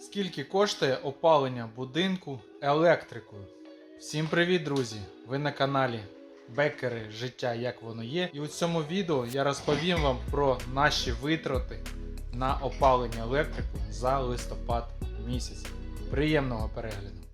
Скільки коштує опалення будинку електрикою? Всім привіт, друзі! Ви на каналі Бекери Життя як воно є. І у цьому відео я розповім вам про наші витрати на опалення електрику за листопад місяць. Приємного перегляду!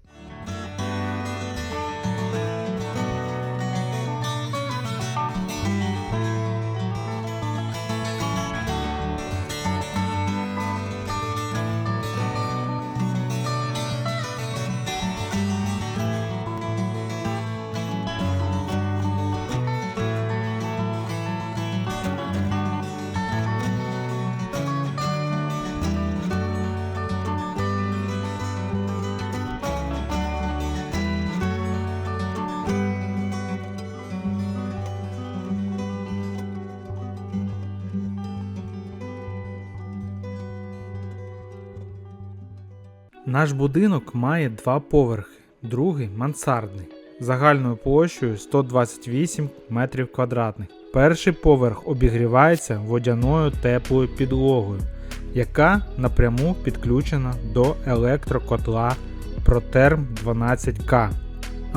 Наш будинок має два поверхи, другий мансардний, загальною площею 128 метрів квадратних. Перший поверх обігрівається водяною теплою підлогою, яка напряму підключена до електрокотла Proterm 12K.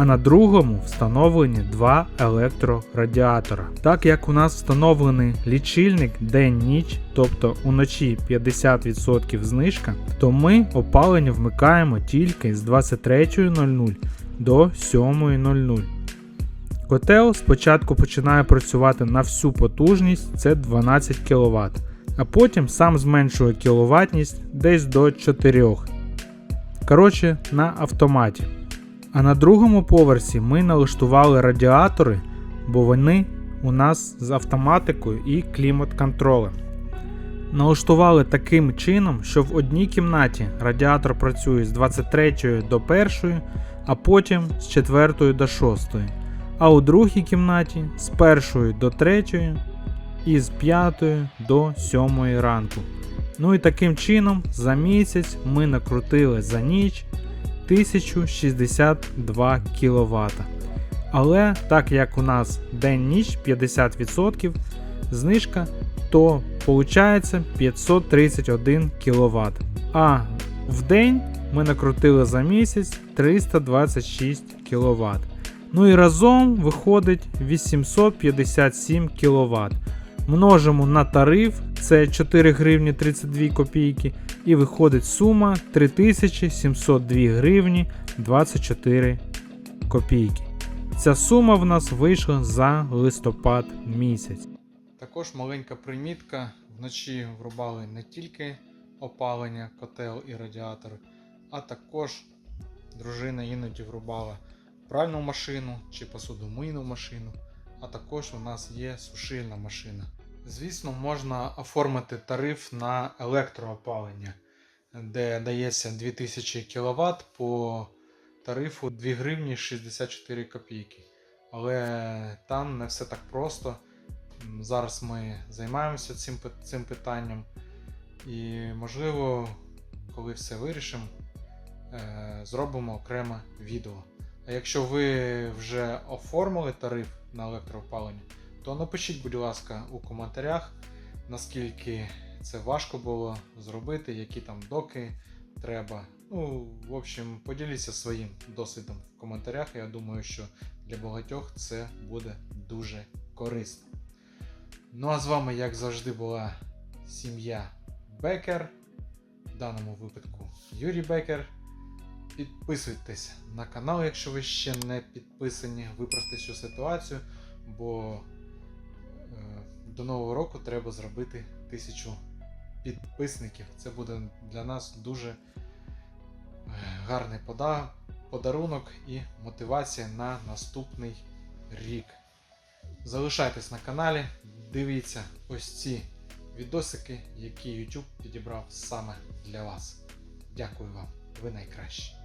А на другому встановлені два електрорадіатора. Так як у нас встановлений лічильник день-ніч, тобто уночі 50% знижка, то ми опалення вмикаємо тільки з 23.00 до 7.00. Котел спочатку починає працювати на всю потужність, це 12 кВт, а потім сам зменшує кіловатність десь до 4. Коротше, на автоматі. А на другому поверсі ми налаштували радіатори, бо вони у нас з автоматикою і клімат-контролем. Налаштували таким чином, що в одній кімнаті радіатор працює з 23 до 1, а потім з 4 до 6, а у другій кімнаті з 1 до 3 і з 5 до 7 ранку. Ну і таким чином за місяць ми накрутили за ніч 1062 кВт. Але так як у нас день-ніч 50%, знижка, то виходить 531 кВт. А в день ми накрутили за місяць 326 кВт. Ну і разом виходить 857 кВт. Множимо на тариф, це 4 гривні 32 копійки, і виходить сума 3702 гривні 24 копійки. Ця сума в нас вийшла за листопад місяць. Також маленька примітка. Вночі врубали не тільки опалення, котел і радіатор, а також дружина іноді врубала пральну машину чи посудомийну машину, а також у нас є сушильна машина. Звісно, можна оформити тариф на електроопалення, де дається 2000 кВт по тарифу 2 гривні 64 копійки. Але там не все так просто. Зараз ми займаємося цим, цим питанням. І, можливо, коли все вирішимо, е, зробимо окреме відео. А якщо ви вже оформили тариф на електроопалення, то напишіть, будь ласка, у коментарях, наскільки це важко було зробити, які там доки треба. Ну, в общем, поділіться своїм досвідом в коментарях. Я думаю, що для багатьох це буде дуже корисно. Ну а з вами, як завжди, була сім'я Бекер. В даному випадку Юрій Бекер. Підписуйтесь на канал, якщо ви ще не підписані, виправте цю ситуацію, бо до нового року треба зробити тисячу підписників. Це буде для нас дуже е, гарний пода- подарунок і мотивація на наступний рік. Залишайтесь на каналі, дивіться ось ці відосики, які YouTube підібрав саме для вас. Дякую вам, ви найкращі.